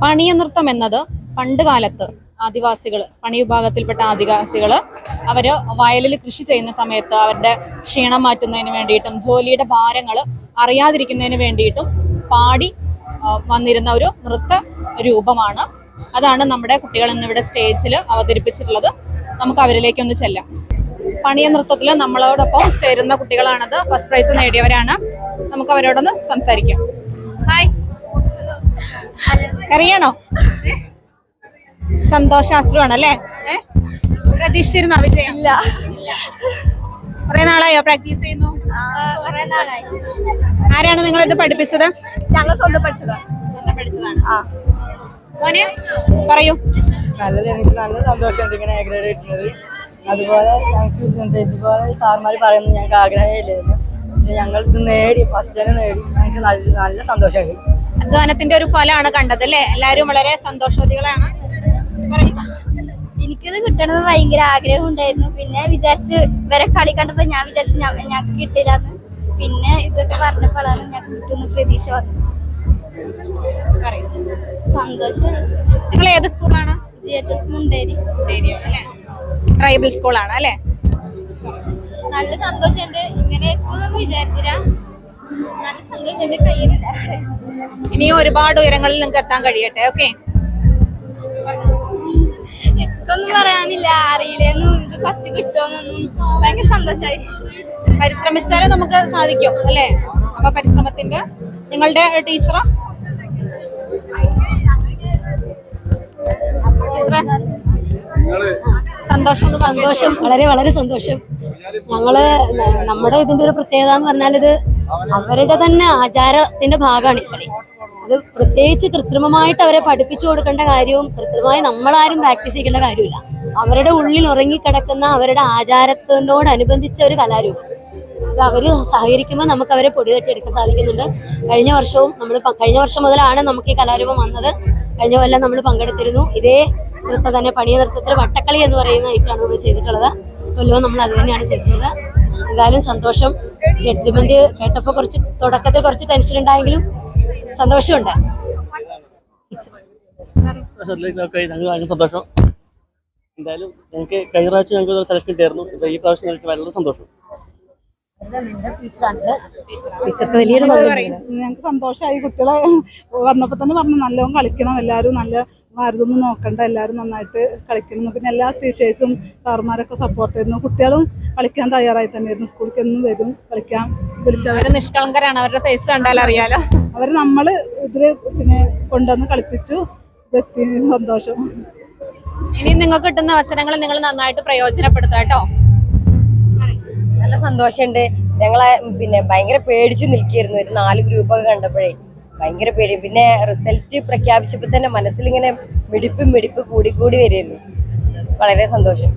പണിയ നൃത്തം എന്നത് പണ്ട് കാലത്ത് ആദിവാസികൾ പണി വിഭാഗത്തിൽപ്പെട്ട ആദിവാസികൾ അവർ വയലിൽ കൃഷി ചെയ്യുന്ന സമയത്ത് അവരുടെ ക്ഷീണം മാറ്റുന്നതിന് വേണ്ടിയിട്ടും ജോലിയുടെ ഭാരങ്ങൾ അറിയാതിരിക്കുന്നതിന് വേണ്ടിയിട്ടും പാടി വന്നിരുന്ന ഒരു നൃത്ത രൂപമാണ് അതാണ് നമ്മുടെ കുട്ടികൾ ഇന്നിവിടെ സ്റ്റേജിൽ അവതരിപ്പിച്ചിട്ടുള്ളത്. നമുക്ക് അവരിലേക്ക് ഒന്ന് ചെല്ലാം. പണിയ നൃത്തത്തിൽ നമ്മളോടൊപ്പം ചേരുന്ന കുട്ടികളാണത്. First prize നേടിയവരാണ്. നമുക്ക് അവരോടൊന്ന് സംസാരിക്കാം. ഹായ് അറിയണോ സന്തോഷാശ്രുവാണ് അല്ലേ? പ്രതീക്ഷിച്ചിരുന്ന വിജയം? ഇല്ല. കുറെ നാളായോ പ്രാക്ടീസ് ചെയ്യുന്നു? ആരാണ് നിങ്ങൾ ഇത് പഠിപ്പിച്ചത്? ഞങ്ങൾ സ്വന്തം പഠിച്ചതാ. പഠിച്ചതാണ്. മോനെ പറയൂ. നല്ലത് എനിക്ക് നല്ല സന്തോഷമുണ്ട് ഇങ്ങനെ എ ഗ്രേഡ് കിട്ടുന്നത് അതുപോലെ ഞങ്ങൾക്ക് ഇതുപോലെ സാർമാർ പറയുന്നത് ഞങ്ങൾക്ക് ആഗ്രഹമില്ലായിരുന്നു. പക്ഷെ ഞങ്ങൾ ഇത് നേടി ഫസ്റ്റ് തന്നെ നേടി. ഞങ്ങൾക്ക് നല്ല നല്ല സന്തോഷമുണ്ട്. അധ്വാനത്തിന്റെ ഒരു ഫലമാണ് കണ്ടത് അല്ലേ? എല്ലാവരും വളരെ സന്തോഷവതികളാണ്. എനിക്കത് കിട്ടണമെന്ന് ഭയങ്കര ആഗ്രഹം ഉണ്ടായിരുന്നു. പിന്നെ വിചാരിച്ച് വരെ കളി കണ്ടപ്പോ ഞാൻ വിചാരിച്ചു ഞാൻ ഞങ്ങൾക്ക് കിട്ടില്ല പിന്നെ ഇതൊക്കെ പറഞ്ഞപ്പോഴാണ് ഞങ്ങൾക്ക് കിട്ടുന്ന പ്രതീക്ഷ വന്നത്. സന്തോഷം. നിങ്ങൾ ഏത് സ്കൂളാണ്? G H S Munderi. Tribal സ്കൂളാണ് അല്ലേ? നല്ല സന്തോഷമുണ്ട് ഇങ്ങനെ എത്തുമെന്ന് വിചാരിച്ചില്ല. നല്ല സന്തോഷമുണ്ട് കയ്യിലില്ല. ഇനിയും ഒരുപാട് ഉയരങ്ങളിൽ നിങ്ങൾക്ക് എത്താൻ കഴിയട്ടെ ഓക്കെ എനിക്കൊന്നും പറയാനില്ല. അറിയില്ലേന്നും ഇത് ഫസ്റ്റ് കിട്ടുമെന്നൊന്നും. ഭയങ്കര സന്തോഷമായി പരിശ്രമിച്ചാലേ നമുക്ക് സാധിക്കും അല്ലേ? അപ്പൊ പരിശ്രമത്തിന്റെ നിങ്ങളുടെ ടീച്ചറോ? സന്തോഷം. സന്തോഷം. വളരെ വളരെ സന്തോഷം. ഞങ്ങൾ നമ്മുടെ ഇതിന്റെ ഒരു പ്രത്യേകത എന്ന് പറഞ്ഞാൽ ഇത് അവരുടെ തന്നെ ആചാരത്തിന്റെ ഭാഗമാണ് ഈ കളി അത് പ്രത്യേകിച്ച് കൃത്രിമമായിട്ട് അവരെ പഠിപ്പിച്ചു കൊടുക്കേണ്ട കാര്യവും കൃത്രിമമായി നമ്മളാരും പ്രാക്ടീസ് ചെയ്യേണ്ട കാര്യമില്ല അവരുടെ ഉള്ളിൽ ഉറങ്ങിക്കിടക്കുന്ന അവരുടെ ആചാരത്തിനോടനുബന്ധിച്ച ഒരു കലാരൂപം. അത് അവർ സഹകരിക്കുമ്പോൾ നമുക്ക് അവരെ പൊടി തട്ടിയെടുക്കാൻ സാധിക്കുന്നുണ്ട്. കഴിഞ്ഞ വർഷവും നമ്മൾ കഴിഞ്ഞ വർഷം മുതലാണ് നമുക്ക് ഈ കലാരൂപം വന്നത്. കഴിഞ്ഞ കൊല്ലം നമ്മൾ പങ്കെടുത്തിരുന്നു. ഇതേ നൃത്തം തന്നെ പണിയ നൃത്തത്തിൽ വട്ടക്കളി എന്ന് പറയുന്ന ഐറ്റമാണ് നമ്മൾ ചെയ്തിട്ടുള്ളത്. കൊല്ലവും നമ്മൾ അത് തന്നെയാണ് ചെയ്തിട്ടുള്ളത്. എന്തായാലും സന്തോഷം. ജഡ്ജ്മെന്റ് കേട്ടപ്പോൾ കുറച്ച് തുടക്കത്തിൽ കുറച്ച് ടെൻഷൻ ഉണ്ടായെങ്കിലും സന്തോഷമുണ്ട്. സന്തോഷം. എന്തായാലും ഞങ്ങൾക്ക് കഴിഞ്ഞ പ്രാവശ്യം ഞങ്ങൾക്ക് സെലക്ഷൻ കിട്ടിയായിരുന്നു. ഇപ്പൊ ഈ പ്രാവശ്യം വളരെ സന്തോഷം. ഞങ്ങൾക്ക് സന്തോഷമായി. കുട്ടികളെ വന്നപ്പോ തന്നെ പറഞ്ഞു നല്ലോണം കളിക്കണം എല്ലാവരും നല്ല ആരതൊന്നും നോക്കണ്ട എല്ലാവരും നന്നായിട്ട് കളിക്കണം. പിന്നെ എല്ലാ ടീച്ചേഴ്സും സാറുമാരൊക്കെ സപ്പോർട്ട് ചെയ്യുന്നു കുട്ടികളും കളിക്കാൻ തയ്യാറായി തന്നെയായിരുന്നു. സ്കൂളിലേക്ക് എന്നും വരും കളിക്കാൻ വിളിച്ചവർ അവർ നിഷ്കളങ്കരാണ്. അവരുടെ ഫേസ് കണ്ടാൽ അറിയാലോ. അവർ നമ്മൾ ഇതിൽ പിന്നെ കൊണ്ടുവന്ന് കളിപ്പിച്ചു. ഇതെത്തി സന്തോഷം. ഇനി നിങ്ങൾക്ക് കിട്ടുന്ന അവസരങ്ങൾ നിങ്ങൾ നന്നായിട്ട് പ്രയോജനപ്പെടുത്തുക കേട്ടോ. നല്ല സന്തോഷമുണ്ട്. ഞങ്ങളെ പിന്നെ ഭയങ്കര പേടിച്ച് നിൽക്കുകയായിരുന്നു. ഒരു നാല് ഗ്രൂപ്പൊക്കെ കണ്ടപ്പോഴേ ഭയങ്കര പേടി. പിന്നെ റിസൾട്ട് പ്രഖ്യാപിച്ചപ്പോൾ തന്നെ മനസ്സിലിങ്ങനെ മിടിപ്പ് മിടിപ്പ് കൂടി കൂടി വളരെ സന്തോഷം.